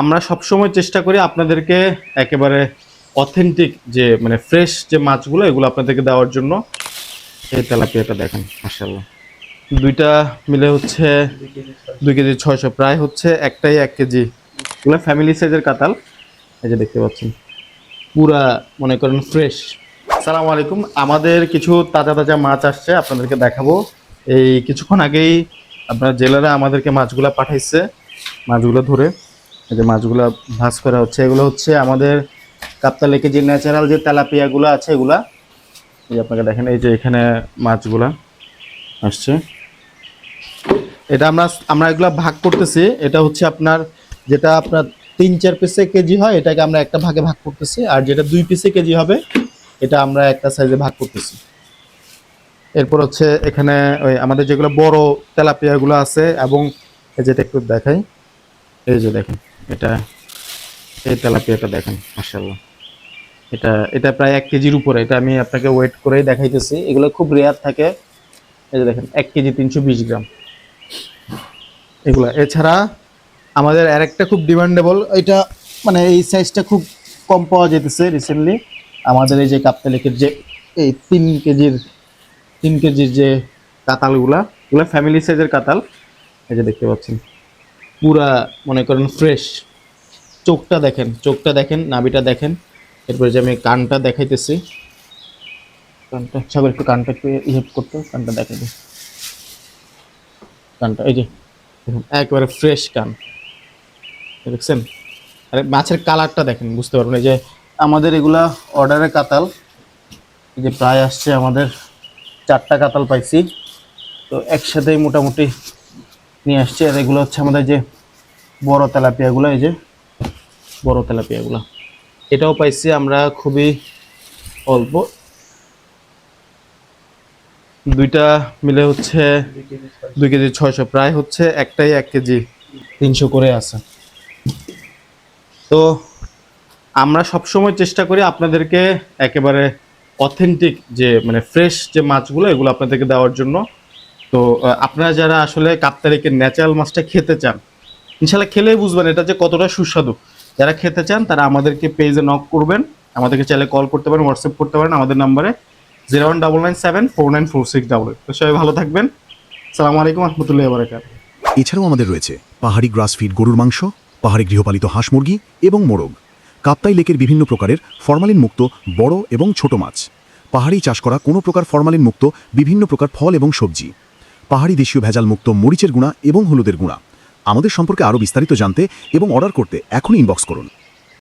আমরা সবসময় চেষ্টা করি আপনাদেরকে একেবারে অথেন্টিক যে মানে ফ্রেশ যে মাছগুলো, এগুলো আপনাদেরকে দেওয়ার জন্য। এই তেলাপিয়াটা দেখেন মাসাল্লাহ দুইটা মিলে হচ্ছে দুই কেজি ছয়শো, প্রায় হচ্ছে একটাই এক কেজি। এগুলো ফ্যামিলি সাইজের কাতাল এই যে দেখতে পাচ্ছেন, পুরা মনে করেন ফ্রেশ সালাম আলাইকুম। আমাদের কিছু তাজা তাজা মাছ আসছে, আপনাদেরকে দেখাবো। এই কিছুক্ষণ আগেই আপনার জেলারা আমাদেরকে মাছগুলো পাঠাইছে, মাছগুলো ধরে। এই যে মাছগুলা ভাজ করা হচ্ছে, এগুলো হচ্ছে আমাদের কাপ্তা লেকে যে ন্যাচারাল যে তেলাপিয়াগুলো আছে এগুলা। এই আপনাকে দেখেন, এই যে এখানে মাছগুলা আসছে। এটা আমরা আমরা এগুলা ভাগ করতেছি, এটা হচ্ছে আপনার যেটা আপনার তিন চার পিসে কেজি হয়, এটাকে আমরা একটা ভাগে ভাগ করতেছি, আর যেটা দুই পিসে কেজি হবে, এটা আমরা একটা সাইজে ভাগ করতেছি। এরপর হচ্ছে এখানে ওই আমাদের যেগুলো বড় তেলাপিয়াগুলো আছে, এবং এই যেটা একটু দেখাই, এই যে দেখেন। এটা, এই তেলাপিয়াটা দেখেন মাসাল্লাহ এটা এটা প্রায় এক কেজির উপরে, এটা আমি আপনাকে ওয়েট করেই দেখাইতেছি। এগুলো খুব রেয়ার থাকে। এই যে দেখেন, এক কেজি তিনশো বিশ গ্রাম। এগুলা, এছাড়া আমাদের আরেকটা খুব ডিমান্ডেবল এটা মানে এই সাইজটা খুব কম পাওয়া যেতেছে রিসেন্টলি আমাদের এই যে কাপ্তালিকের যে, এই তিন কেজির তিন কেজির যে কাতালগুলা, এগুলো ফ্যামিলি সাইজের কাতাল। এই যে দেখতে পাচ্ছেন। পুরা, মনে করেন ফ্রেশ চোখটা দেখেন চোখটা দেখেন, নাভিটা দেখেন। এরপরে যে আমি কানটা দেখাইতেছি। কানটা, সাগর, একটু কানটা একটু হেল্প করতো, কানটা দেখাই দিই কানটা, এই যে একেবারে ফ্রেশ কান। দেখছেন? আরে, মাছের কালারটা দেখেন, বুঝতে পারবেন। এই যে, আমাদের এগুলা অর্ডারের কাতাল। এই যে, প্রায় আসছে আমাদের চারটা কাতাল পাইছি। তো একসাথেই মোটামুটি নিয়ে আসছে। আর এগুলো হচ্ছে আমাদের যে বড় তেলাপিয়াগুলো, এই যে বড় তেলাপিয়াগুলো। এটাও পাইছি আমরা খুবই অল্প। দুইটা মিলে হচ্ছে দুই কেজি ছয়শো। প্রায় হচ্ছে একটাই এক কেজি তিনশো করে আছে। তো আমরা সবসময় চেষ্টা করি আপনাদেরকে একেবারে অথেন্টিক যে মানে ফ্রেশ যে মাছগুলো, এগুলো আপনাদেরকে দেওয়ার জন্য। তো আপনারা যারা আসলে কাপ্তারিকের ন্যাচারাল মাছটা খেতে চান, ইনশাল্লাহ খেলেই বুঝবেন এটা যে কতটা সুস্বাদু। যারা খেতে চান, তারা আমাদেরকে পেজে নক করবেন, আমাদেরকে চাইলে কল করতে পারেন হোয়াটসঅ্যাপ করতে পারেন, আমাদের নাম্বারে zero one double nine seven four nine four six double eight তো সবাই ভালো থাকবেন। সালামু আলাইকুম রহমতুল্লাহ বারকাত এছাড়াও আমাদের রয়েছে পাহাড়ি গ্রাস ফিড গরুর মাংস, পাহাড়ি গৃহপালিত হাঁস মুরগি এবং মোরগ। কাপ্তাই লেকের বিভিন্ন প্রকারের ফরমালিন মুক্ত বড় এবং ছোট মাছ। পাহাড়ি চাষ করা কোনো প্রকার ফরমালিন মুক্ত বিভিন্ন প্রকার ফল এবং সবজি। পাহাড়ি দেশীয় ভেজাল মুক্ত মরিচের গুঁড়া এবং হলুদের গুঁড়া। আমাদের সম্পর্কে আরও বিস্তারিত জানতে এবং অর্ডার করতে এখনই ইনবক্স করুন।